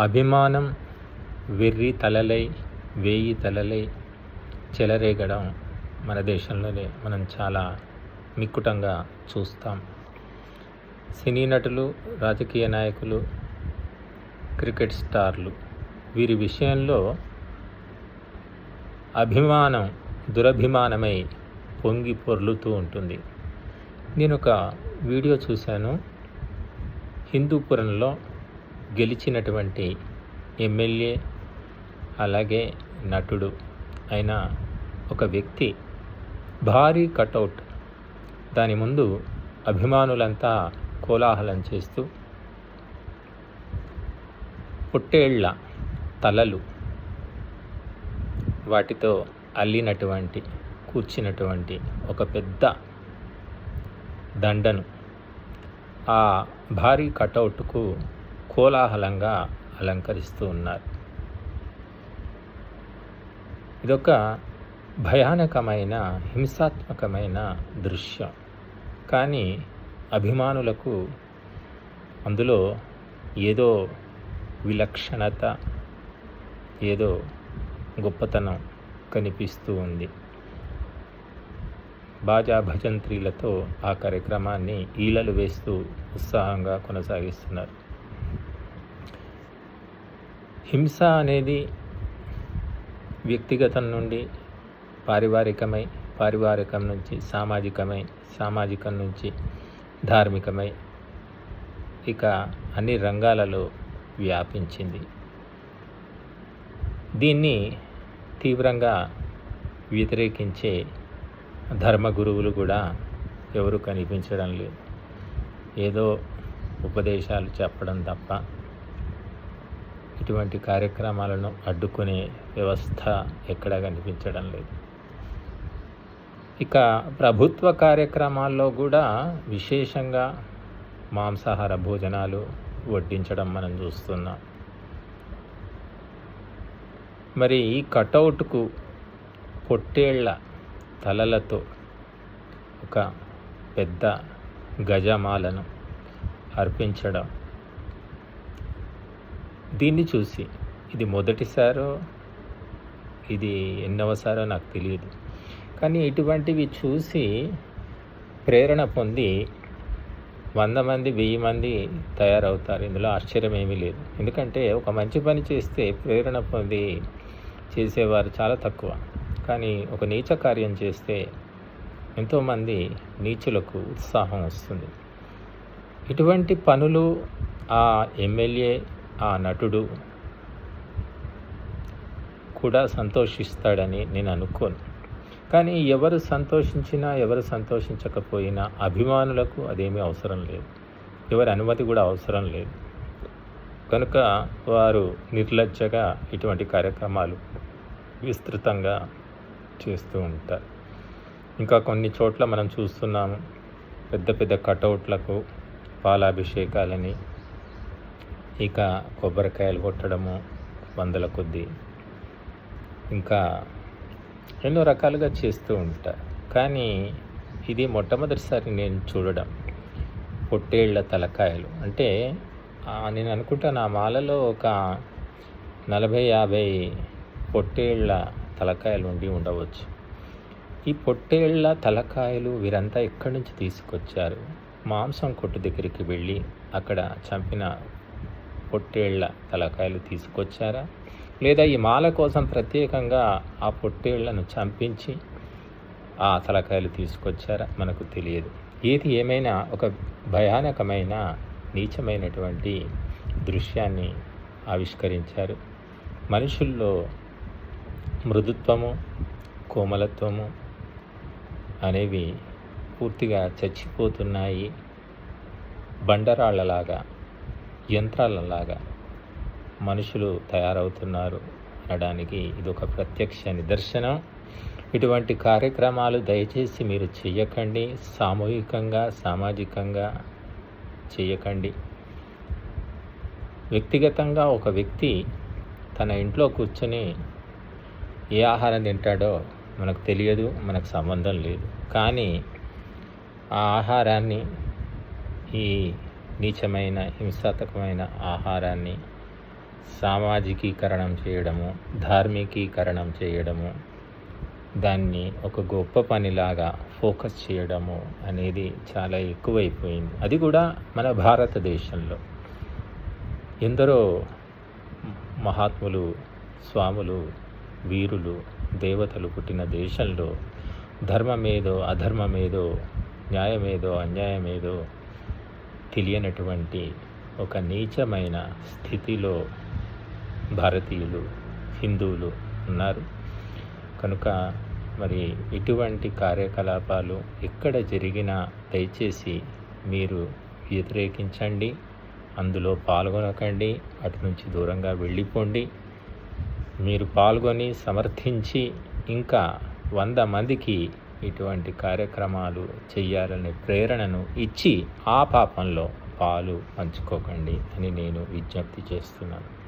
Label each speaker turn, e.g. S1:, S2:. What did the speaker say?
S1: అభిమానం వెర్రి తలలై వేయి తలలై చెలరేగడం మన దేశంలోనే మనం చాలా మిక్కుటంగా చూస్తాం. సినీ నటులు రాజకీయ నాయకులు క్రికెట్ స్టార్లు వీరి విషయంలో అభిమానం దురభిమానమై పొంగి పొర్లుతూ ఉంటుంది. నేను ఒక వీడియో చూశాను. హిందూపురంలో గెలిచినటువంటి ఎమ్మెల్యే అలాగే నటుడు అయిన ఒక వ్యక్తి భారీ కటౌట్. దాని ముందు అభిమానులంతా కోలాహలం చేస్తూ పుట్టేళ్ళ తలలు వాటితో అల్లినటువంటి కూర్చినటువంటి ఒక పెద్ద దండను ఆ భారీ కటౌట్కు కోలాహలంగా అలంకరిస్తూ ఉన్నారు. ఇదొక భయానకమైన హింసాత్మకమైన దృశ్యం. కానీ అభిమానులకు అందులో ఏదో విలక్షణత ఏదో గొప్పతనం కనిపిస్తూ ఉంది. బాజా భజంత్రీలతో ఆ కార్యక్రమాన్ని ఈలలు వేస్తూ ఉత్సాహంగా కొనసాగిస్తున్నారు. హింస అనేది వ్యక్తిగతం నుండి పారివారికమై పారివారికం నుంచి సామాజికమై సామాజికం నుంచి ధార్మికమై ఇక అన్ని రంగాలలో వ్యాపించింది. దీన్ని తీవ్రంగా వ్యతిరేకించే ధర్మగురువులు కూడా ఎవరు కనిపించడం లేదు. ఏదో ఉపదేశాలు చెప్పడం తప్ప ఇటువంటి కార్యక్రమాలను అడ్డుకునే వ్యవస్థ ఎక్కడా కనిపించడం లేదు. ఇక ప్రభుత్వ కార్యక్రమాల్లో కూడా విశేషంగా మాంసాహార భోజనాలు వడ్డించడం మనం చూస్తున్నాం. మరి ఈ కటౌట్కు పొట్టేళ్ళ తలలతో ఒక పెద్ద గజమాలను అర్పించడం దీన్ని చూసి ఇది మొదటిసారో ఇది ఎన్నవసారో నాకు తెలియదు. కానీ ఇటువంటివి చూసి ప్రేరణ పొంది వంద మంది వెయ్యి మంది తయారవుతారు. ఇందులో ఆశ్చర్యం ఏమీ లేదు. ఎందుకంటే ఒక మంచి పని చేస్తే ప్రేరణ పొంది చేసేవారు చాలా తక్కువ. కానీ ఒక నీచ కార్యం చేస్తే ఎంతోమంది నీచులకు ఉత్సాహం వస్తుంది. ఇటువంటి పనులు ఆ ఎమ్మెల్యే ఆ నటుడు కూడా సంతోషిస్తాడని నేను అనుకోను. కానీ ఎవరు సంతోషించినా ఎవరు సంతోషించకపోయినా అభిమానులకు అదేమీ అవసరం లేదు. ఎవరి అనుమతి కూడా అవసరం లేదు. కనుక వారు నిర్లజ్జగా ఇటువంటి కార్యక్రమాలు విస్తృతంగా చేస్తూ ఉంటారు. ఇంకా కొన్ని చోట్ల మనం చూస్తున్నాము పెద్ద పెద్ద కటౌట్లకు పాలాభిషేకాలని ఇక కొబ్బరికాయలు కొట్టడము వందల కొద్దీ. ఇంకా ఎన్నో రకాలుగా చేస్తూ ఉంటా. కానీ ఇది మొట్టమొదటిసారి నేను చూడడం. పొట్టేళ్ళ తలకాయలు. అంటే నేను అనుకుంటా నా మాలలో ఒక నలభై యాభై పొట్టేళ్ళ తలకాయలు ఉండి ఉండవచ్చు. ఈ పొట్టేళ్ళ తలకాయలు వీరంతా ఎక్కడి నుంచి తీసుకొచ్చారు? మాంసం కొట్టు దగ్గరికి వెళ్ళి అక్కడ చంపిన పొట్టేళ్ళ తలకాయలు తీసుకొచ్చారా? లేదా ఈ మాల కోసం ప్రత్యేకంగా ఆ పొట్టేళ్ళను చంపించి ఆ తలకాయలు తీసుకొచ్చారా? మనకు తెలియదు. ఏది ఏమైనా ఒక భయానకమైన నీచమైనటువంటి దృశ్యాన్ని ఆవిష్కరించారు. మనుషుల్లో మృదుత్వము కోమలత్వము అనేవి పూర్తిగా చచ్చిపోతున్నాయి. బండరాళ్ళలాగా యంత్రాలలాగా మనుషులు తయారవుతున్నారు అనడానికి ఇది ఒక ప్రత్యక్ష నిదర్శనం. ఇటువంటి కార్యక్రమాలు దయచేసి మీరు చెయ్యకండి. సామూహికంగా సామాజికంగా చేయకండి వ్యక్తిగతంగా ఒక వ్యక్తి తన ఇంట్లో కూర్చొని ఏ ఆహారం తింటాడో మనకు తెలియదు మనకు సంబంధం లేదు. కానీ ఆ ఆహారాన్ని ఈ నీచమైన హింసాత్మకమైన ఆహారాన్ని సామాజికీకరణం చేయడము ధార్మికీకరణం చేయడము దాన్ని ఒక గొప్ప పనిలాగా ఫోకస్ చేయడము అనేది చాలా ఎక్కువైపోయింది. అది కూడా మన భారతదేశంలో. ఎందరో మహాత్ములు స్వాములు వీరులు దేవతలు పుట్టిన దేశంలో ధర్మమేదో అధర్మమేదో న్యాయమేదో అన్యాయమేదో తెలియనటువంటి ఒక నీచమైన స్థితిలో భారతీయులు హిందువులు ఉన్నారు. కనుక మరి ఇటువంటి కార్యకలాపాలు ఎక్కడ జరిగినా దయచేసి మీరు వ్యతిరేకించండి. అందులో పాల్గొనకండి. అటు నుంచి దూరంగా వెళ్ళిపోండి. మీరు పాల్గొని సమర్థించి ఇంకా వంద మందికి ఇటువంటి కార్యక్రమాలు చేయాలనే ప్రేరణను ఇచ్చి ఆ పాపంలో పాలు పంచుకోకండి అని నేను విజ్ఞప్తి చేస్తున్నాను.